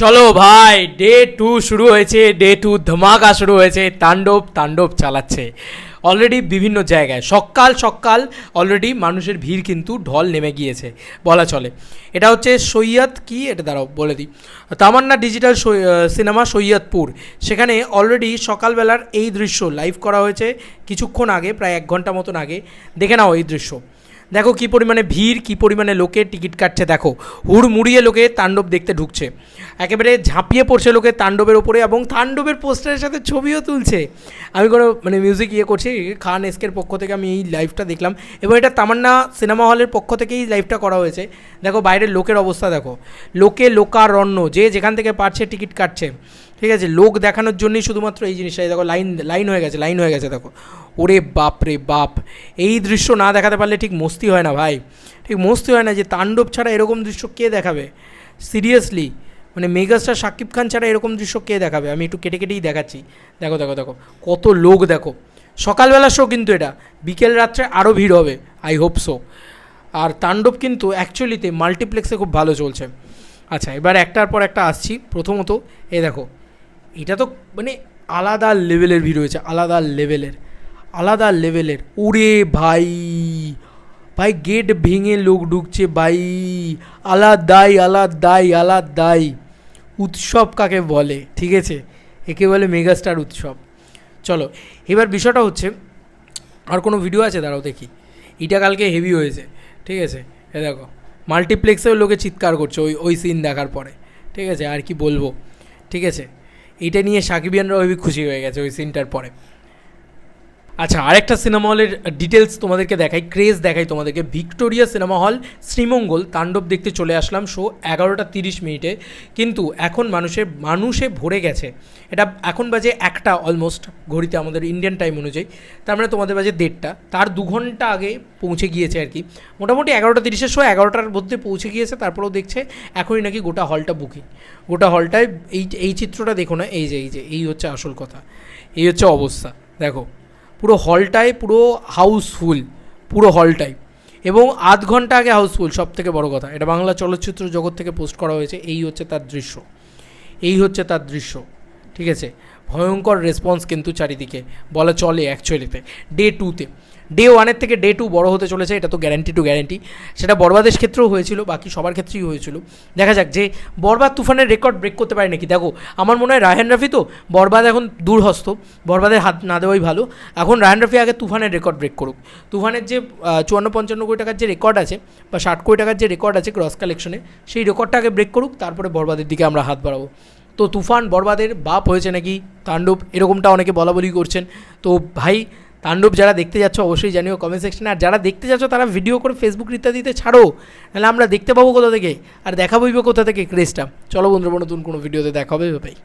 চলো ভাই day to শুরু হয়েছে ডে টু ধামাকা শুরু হয়েছে, তাণ্ডব তাণ্ডব চালাচ্ছে। অলরেডি বিভিন্ন জায়গায়, সকাল সকাল অলরেডি মানুষের ভিড় কিন্তু ঢল নেমে গিয়েছে, বলা চলে। এটা হচ্ছে সৈয়দ কি? এটা দাঁড়াও, বলে দিই। Tamanna digital cinema Saidpur. সেখানে অলরেডি সকালবেলার এই দৃশ্য লাইভ করা হয়েছে, কিছুক্ষণ আগে, প্রায় এক ঘণ্টা মতন আগে। দেখে নাও এই দৃশ্য। দেখো কী পরিমাণে ভিড়, কী পরিমাণে লোকে টিকিট কাটছে, দেখো। হুড়মুড়িয়ে লোকে তাণ্ডব দেখতে ঢুকছে। একেবারে ঝাঁপিয়ে পড়ছে লোকে তাণ্ডবের ওপরে এবং তাণ্ডবের পোস্টারের সাথে ছবিও তুলছে। আমি কোনো মানে মিউজিক ইয়ে করছি, খান এসকের পক্ষ থেকে আমি এই লাইভটা দেখলাম এবং এটা তামান্না সিনেমা হলের পক্ষ থেকেই লাইভটা করা হয়েছে। দেখো বাইরের লোকের অবস্থা দেখো। লোকে লোকারণ্য, যে যেখান থেকে পারছে টিকিট কাটছে। ঠিক আছে, লোক দেখানোর জন্যই শুধুমাত্র এই জিনিসটাই, দেখো, লাইন লাইন হয়ে গেছে, লাইন হয়ে গেছে, দেখো। ওরে বাপ রে বাপ। এই দৃশ্য না দেখাতে পারলে ঠিক মস্তি হয় না ভাই। ঠিক মস্তি হয় না যে তাণ্ডব ছাড়া এরকম দৃশ্য কে দেখাবে? সিরিয়াসলি মানে মেগাস্টার শাকিব খান ছাড়া এরকম দৃশ্য কে দেখাবে? আমি একটু কেটে কেটেই দেখাচ্ছি। দেখো দেখো দেখো, কত লোক দেখো। সকালবেলার শো কিন্তু এটা। বিকেল রাত্রে আরও ভিড় হবে। আই হোপ সো আর তাণ্ডব কিন্তু অ্যাকচুয়ালিতে মাল্টিপ্লেক্সে খুব ভালো চলছে। আচ্ছা এবার একটার পর একটা আসছি। প্রথমত, এ দেখো, এটা তো মানে আলাদা লেভেলের ভিড় হয়েছে, আলাদা লেভেলের আলাদা লেভেলের। ওরে ভাই ভাই গেট ভেঙে লোক ঢুকছে ভাই। আলাদাই আলাদাই আলাদাই। উৎসব কাকে বলে? ঠিক আছে? একে বলে মেগাস্টার উৎসব। চলো, এবার বিষয়টা হচ্ছে, আর কোনো ভিডিও আছে? দাঁড়াও দেখি। এটা কালকে হেভি হয়েছে। ঠিক আছে? এ দেখো মাল্টিপ্লেক্সেও লোকে চিৎকার করছে ওই ওই সিন দেখার পরে। ঠিক আছে? আর কি বলব? ঠিক আছে? এটা নিয়ে সাকিবিয়ানরাও হেবি খুশি হয়ে গেছে ওই সিনটার পরে। আচ্ছা আরেকটা সিনেমা হলের ডিটেলস তোমাদেরকে দেখাই ক্রেজ দেখাই তোমাদেরকে। ভিক্টোরিয়া সিনেমা হল শ্রীমঙ্গল, তাণ্ডব দেখতে চলে আসলাম শো এগারোটা তিরিশ মিনিটে। কিন্তু এখন মানুষের মানুষে ভরে গেছে। এটা এখন বাজে একটা অলমোস্ট ঘড়িতে আমাদের ইন্ডিয়ান টাইম অনুযায়ী। তার মানে তোমাদের বাজে দেড়টা। তার দু ঘণ্টা আগে পৌঁছে গিয়েছে আর কি। মোটামুটি এগারোটা তিরিশের শো এগারোটার মধ্যে পৌঁছে গিয়েছে, তারপরেও দেখছে এখনই নাকি গোটা হলটা বুকিং গোটা হলটায় এই এই চিত্রটা দেখো না, এই যে এই যে, এই হচ্ছে আসল কথা। এই হচ্ছে অবস্থা। দেখো পুরো হলটাই পুরো হাউসফুল, পুরো হলটাই। এবং আধ ঘণ্টা আগে হাউসফুল সব থেকে বড় কথা। এটা বাংলা চলচ্চিত্র জগৎ থেকে পোস্ট করা হয়েছে, এই হচ্ছে তার দৃশ্য। এই হচ্ছে তার দৃশ্য, ঠিক আছে? ভয়ঙ্কর রেসপন্স কিন্তু চারিদিকে। বলা চলে অ্যাকচুয়ালিতে ডে টুতে ডে ওয়ানের থেকে ডে টু বড় হতে চলেছে, এটা তো গ্যারান্টি টু গ্যারান্টি সেটা বরবাদের ক্ষেত্রেও হয়েছিল, বাকি সবার ক্ষেত্রেই হয়েছিল। দেখা যাক যে বরবাদ তুফানের রেকর্ড ব্রেক করতে পারে নাকি। দেখো, আমার মনে হয় রায়হান রাফি তো বরবাদ এখন দূরহস্ত। বরবাদের হাত না দেওয়াই ভালো। এখন রায়হান রাফি আগে তুফানের রেকর্ড ব্রেক করুক। তুফানের যে চুয়ান্ন পঞ্চান্ন কোটি টাকার যে রেকর্ড আছে বা ষাট কোটি টাকার যে রেকর্ড আছে ক্রস কালেকশনে সেই রেকর্ডটা আগে ব্রেক করুক, তারপরে বরবাদের দিকে আমরা হাত বাড়াবো। তো তুফান বরবাদের বাপ হয়েছে নাকি? তাণ্ডব, এরকমটা অনেকে বলা বলি করছেন। তো ভাই, তাণ্ডব যারা দেখতে যাচ্ছ অবশ্যই জানিও কমেন্ট সেকশনে আর যারা দেখতে যাচ্ছ, তারা ভিডিও করে ফেসবুক ইত্যাদিতে ছাড়ো। নাহলে আমরা দেখতে পাবো কোথা থেকে? আর দেখাবইবে কোথা থেকে? ক্রেজটা চলো বন্ধুরা, নতুন কোনো ভিডিওতে দেখা হবে ভাই